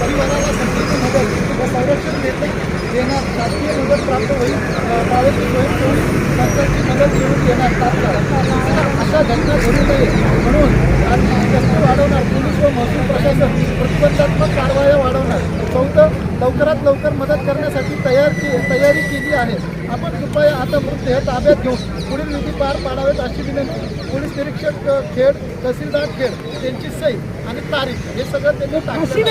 परिवाराला संपूर्ण मदत व संरक्षण देता देणार शासकीय मदत प्राप्त होईल. अ, बाळाची स्वयंसेवी मदत मिळवून देणार तात्काळ अशा घटना घडू नये. म्हणून आर्थिक गस्ती वाढवणार पोलीस व महसूल प्रशासन प्रतिबंधात्मक कारवाया वाढवणार. चौथं लवकरात लवकर मदत करण्यासाठी तयार के तयारी केली आहे. आपण कृपया आता मृतदेह ताब्यात घेऊन पुढील विधी पार पाडावेत अशी विनंती. पोलीस निरीक्षक खेड तहसीलदार खेड त्यांची सही आणि तारीख हे सगळं त्यांनी टाकलं हे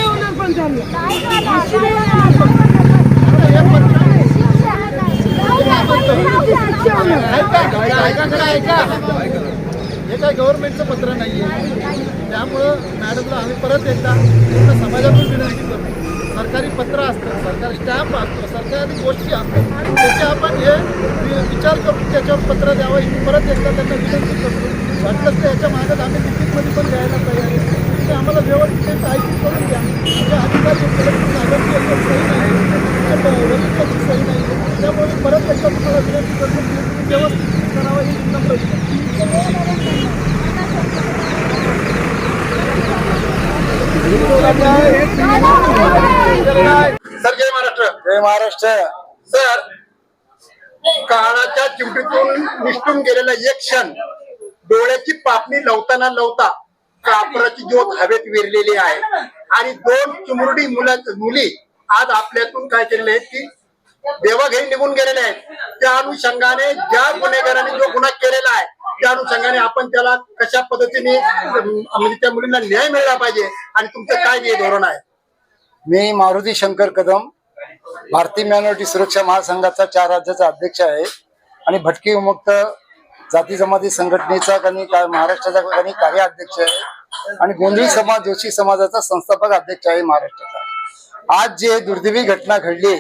ऐका ऐका ऐका. काय गव्हर्नमेंटचं पत्र नाही आहे त्यामुळं मॅडमला आम्ही परत एकदा पूर्ण समाजातून विनंती करतो. सरकारी पत्र असतं सरकारी स्टॅम्प असतो सरकारी गोष्टी असतात. त्याचे आपण हे विचार करून त्याच्यावर पत्र द्यावं ही परत एकदा त्यांना विनंती करतो. वाटलंच तर याच्या मागत आम्ही तिकीटमध्ये पण द्यायला तयार आहे. तुम्ही आम्हाला व्यवस्थित ऐकून करून द्या. म्हणजे आमच्या अधिकारी कलेक्टर साहेबांची सही नाही. आमच्या सही नाही. त्यामुळे परत एकदा तुम्हाला विनंती करतो व्यवस्थित करावं ही विनंती सर जय महाराष्ट्र. जय महाराष्ट्र. सर काळाच्या चिमटीतून निष्ठून गेलेला एक क्षण डोळ्याची पापणी लवताना लवता कापराची ज्योत हवेत विरलेली आहे. आणि दोन चिमुरडी मुला मुली आज आपल्यातून काय केलेले आहेत की देवाघरी निघून गेलेले आहेत. त्या अनुषंगाने ज्या गुन्हेगाराने जो गुन्हा केलेला आहे त्या अनुषंगाने आपण त्याला कशा पद्धतीने म्हणजे त्या मुलींना न्याय मिळाला पाहिजे आणि तुमचं काय हे धोरण आहे? मी मारुती शंकर कदम भारतीय मायनॉरिटी सुरक्षा महासंघाचा चार राज्याचा अध्यक्ष आहे. आणि भटकी विमुक्त जाती जमाती संघटनेचा काही महाराष्ट्राचा काही कार्याध्यक्ष आहे. आणि गोंधळी समाज जोशी समाजाचा संस्थापक अध्यक्ष आहे महाराष्ट्राचा. आज जे दुर्दैवी घटना घडली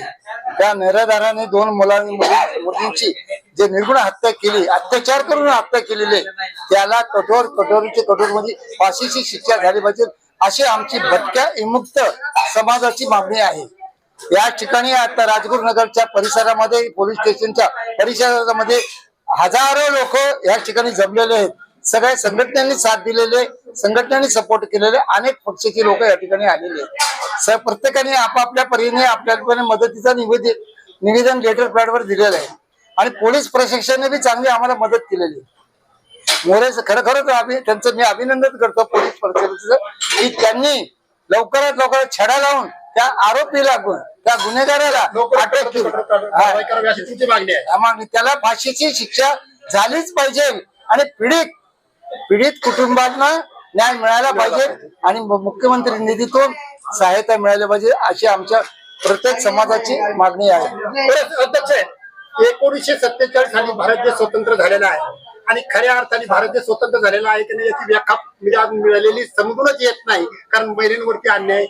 त्या निराधाराने दोन मुलां मुलींची जे निर्गुण हत्या केली अत्याचार करून हत्या केलेले त्याला कठोर कठोरचे कठोर म्हणजे फाशीची शिक्षा झाली पाहिजे अशी आमची भटक्या विमुक्त समाजाची मागणी आहे. या ठिकाणी आता राजगुरुनगरच्या परिसरामध्ये पोलीस स्टेशनच्या परिसरामध्ये हजारो लोक या ठिकाणी जमलेले आहेत. सगळ्या संघटनांनी साथ दिलेले संघटनांनी सपोर्ट केलेले अनेक पक्षाची लोक या ठिकाणी आलेले आहेत. प्रत्येकाने आपापल्या परीने आपल्या मदतीचा निवेदन निवेदन लेटर पॅडवर दिलेलं आहे. आणि पोलीस प्रशासनाने बी चांगली आम्हाला मदत केलेली आहे. मोरे खरं खरंच आम्ही त्यांचं मी अभिनंदन करतो पोलीस प्रशासनाचं की त्यांनी लवकरात लवकर छडा लावून त्या आरोपीला त्या गुन्हेगाराला अटक केली. मागणी त्याला फाशीची शिक्षा झालीच पाहिजे आणि पीडित पीडित कुटुंबांना न्याय मिळाला पाहिजे आणि मुख्यमंत्री निधीतून सहायता मिळाली पाहिजे अशी आमच्या प्रत्येक समाजाची मागणी आहे. एकोणीसशे सत्तेचाळीस साली भारत देश स्वतंत्र झालेला आहे. आणि खऱ्या अर्थाने भारत देश स्वतंत्र झालेला आहे की नाही याची व्याख्या म्हणजे मिळालेली समजूनच येत नाही. कारण महिलांवरती अन्याय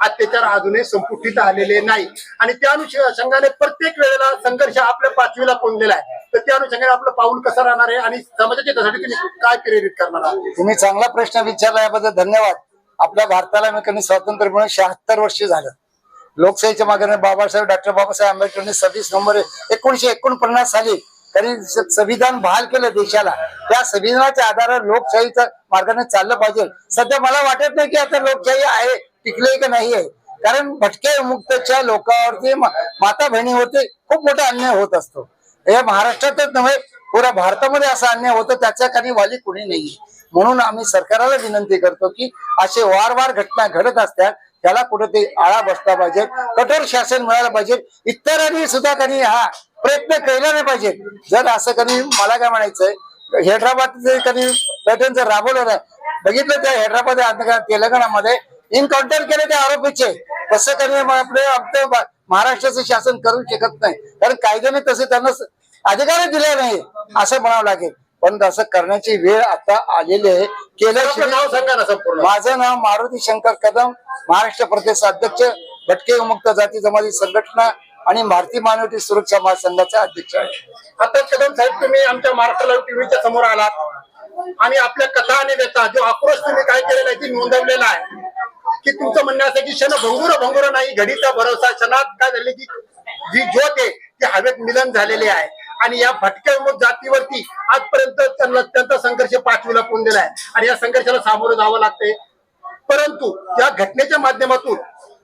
अत्याचार अजूनही संपुष्टीत आलेले नाही. आणि त्या अनुषंगाने प्रत्येक वेळेला संघर्ष आपल्या पाचवीला कोंडलेला आहे. तर त्या अनुषंगाने आपलं पाऊल कसं राहणार आहे आणि समाजाच्या त्यासाठी तुम्ही काय प्रेरित करणार आहात? तुम्ही चांगला प्रश्न विचारला याबद्दल धन्यवाद. आपल्या भारताला मी कमी स्वातंत्र्य मिळून शहात्तर वर्ष झालं. लोकशाहीच्या मागे बाबासाहेब डॉक्टर बाबासाहेब आंबेडकरांनी सव्वीस नोव्हेंबर एकोणीशे एकोणपन्नास साली त्यांनी संविधान बहाल केलं देशाला. त्या संविधानाच्या आधारावर लोकशाहीच्या मार्गाने चाललं पाहिजे. सध्या मला वाटत नाही की आता लोकशाही आहे टिकले की नाही आहे. कारण भटके मुक्तच्या लोकांवरती माता बहिणीवरती खूप मोठा अन्याय होत असतो. हे महाराष्ट्रातच नव्हे पुऱ्या भारतामध्ये असा अन्याय होतो त्याच्या काही वाली कुणी नाही म्हणून आम्ही सरकारला विनंती करतो की असे वारंवार घटना घडत असतात त्याला कुठेतरी आळा बसला पाहिजे. कठोर शासन मिळालं पाहिजे. इतरांनी सुद्धा त्यांनी हा प्रयत्न केला नाही पाहिजे. जर असं कधी मला काय म्हणायचंय हैदराबाद कधी पॅटर्न जर राबवलं नाही बघितलं त्या हैदराबाद तेलंगणामध्ये इनकाउंटर केले त्या आरोपीचे. तसं कधी आपले आपलं महाराष्ट्राचं शासन करू शकत नाही. कारण कायद्याने तसे त्यांना स- अधिकार दिले नाही असं म्हणावं लागेल. पण असं करण्याची वेळ आता आलेली आहे. केल्याशिवाय नाव सांगा ना संपूर्ण. माझं नाव मारुती शंकर कदम महाराष्ट्र प्रदेश अध्यक्ष भटके मुक्त जाती जमाती संघटना आणि भारतीय मानवती सुरक्षा महासंघाचा अध्यक्ष आहे. आता कदम साहेब तुम्ही आमच्या महाराष्ट्र लाईव्ह टीव्हीच्या समोर आलात. आणि आपल्या कथा आणि व्यथा जो आक्रोश तुम्ही काय केलेला आहे ती नोंदवलेला आहे. की तुमचं म्हणणं असं की क्षण भंगुर भंगुर नाही घडीचा भरोसा क्षणात काय झाले की जी ज्योत आहे ती हवेत मिलन झालेली आहे. आणि या भटक्या विमुक्त जातीवरती आजपर्यंत त्यांना त्यांचा संघर्ष पाचवीला पोन दिला आहे आणि या संघर्षाला सामोरं जावं लागतंय. परंतु या घटनेच्या माध्यमातून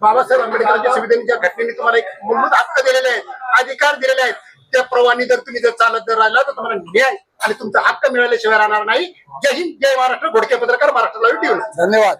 बाबासाहेब आंबेडकरांच्या संविधानाच्या घटनेने तुम्हाला एक मूलभूत हक्क दिलेले आहेत अधिकार दिलेले आहेत त्या प्रवानी जर तुम्ही जर चालत जर राहिला तर तुम्हाला न्याय आणि तुमचा हक्क मिळाल्याशिवाय राहणार नाही. जय हिंद जय महाराष्ट्र. घोडके पत्रकार महाराष्ट्राला लाईव्ह टीव्ही धन्यवाद.